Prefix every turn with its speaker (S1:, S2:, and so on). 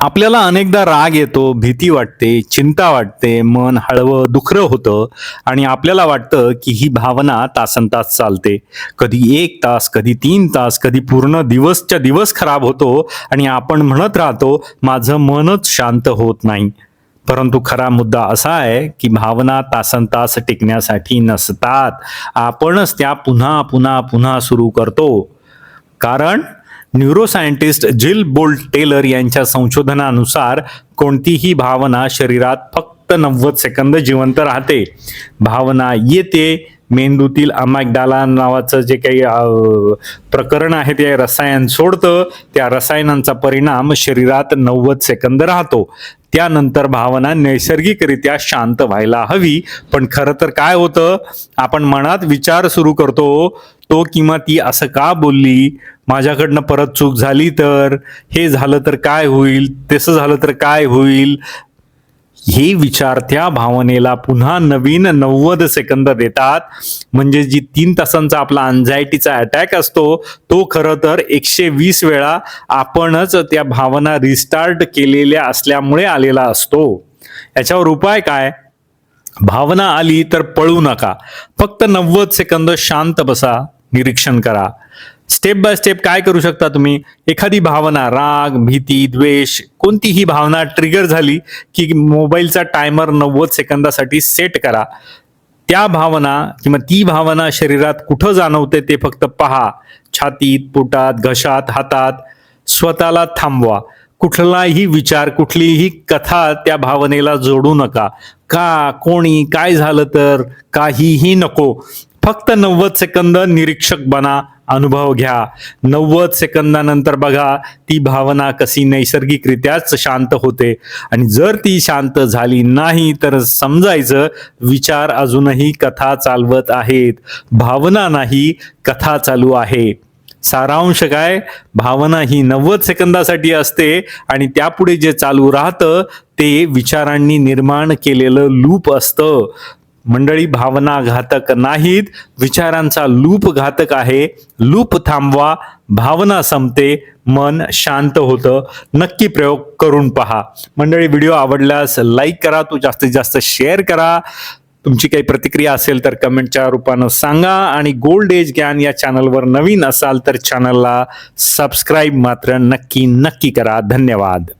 S1: आपल्याला अनेकदा राग येतो भीती वाटते चिंता वाटते मन हळवं दुखरं होतं आणि आपल्याला वाटतं की ही भावना तासन तास चालते. कधी एक तास कधी तीन तास कधी पूर्ण दिवसच्या दिवस खराब होतो आणि आपण म्हणत राहतो माझं मनच शांत होत नाही. परंतु खरा मुद्दा असा आहे की भावना तासन तास टिकण्यासाठी नसतात. आपणच त्या पुन्हा पुन्हा पुन्हा सुरू करतो. कारण न्यूरोसायंटिस्ट जिल बोल्ट टेलर यांच्या संशोधनानुसार कोणतीही भावना शरीरात फक्त नव्वद सेकंद जिवंत राहते. भावना येते मेंदूतील अमॅगडाला नावाचं जे काही प्रकरण आहे ते रसायन सोडतं. त्या रसायनांचा परिणाम शरीरात नव्वद सेकंद राहतो. त्यानंतर भावना नैसर्गिकरित्या शांत व्हायला हवी. पण खरं तर काय होतं? आपण मनात विचार सुरू करतो तो किंवा ती असं का बोलली? माझ्याकडनं परत चूक झाली तर? हे झालं तर काय होईल? तसं झालं तर काय होईल? हे विचार त्या भावनेला पुन्हा नवीन नव्वद सेकंद देतात. म्हणजे जी तीन तासांचा आपला अँझायटीचा अटॅक असतो तो खरं तर एकशे वीस वेळा आपणच त्या भावना रिस्टार्ट केलेल्या असल्यामुळे आलेला असतो. याच्यावर उपाय काय? भावना आली तर पळू नका. फक्त नव्वद सेकंद शांत बसा निरीक्षण करा. स्टेप बाय स्टेप काय करू शकता तुम्ही? एखादी भावना राग भीती द्वेष कोणतीही भावना ट्रिगर झाली की मोबाईलचा टायमर नव्वद सेकंदासाठी सेट करा. त्या भावना किंवा ती भावना शरीरात कुठं जाणवते ते फक्त पहा. छातीत पोटात घशात हातात. स्वतःला थांबवा. कुठलाही विचार कुठलीही कथा त्या भावनेला जोडू नका. का कोणी काय झालं तर काहीही नको. फक्त नव्वद सेकंद निरीक्षक बना अनुभव घ्या. नव्वद सेकंदानंतर बघा ती भावना कशी नैसर्गिकरित्याच शांत होते. आणि जर ती शांत झाली नाही तर समजायचं विचार अजूनही कथा चालवत आहेत. भावना नाही कथा चालू आहे. सारांश काय? भावना ही नव्वद सेकंदासाठी असते आणि त्यापुढे जे चालू राहतं ते विचारांनी निर्माण केलेलं लूप असतं. मंडळी भावना घातक नाहीत. विचारांचा लूप घातक आहे. लूप थांबवा. भावना संपते. मन शांत होतं. नक्की प्रयोग करून पहा. मंडळी व्हिडिओ आवडल्यास लाईक करा. तो जास्तीत जास्त शेअर करा. तुमची काही प्रतिक्रिया असेल तर कमेंटच्या रूपानं सांगा. आणि गोल्ड एज ज्ञान या चॅनलवर नवीन असाल तर चॅनलला सबस्क्राईब मात्र नक्की नक्की करा. धन्यवाद.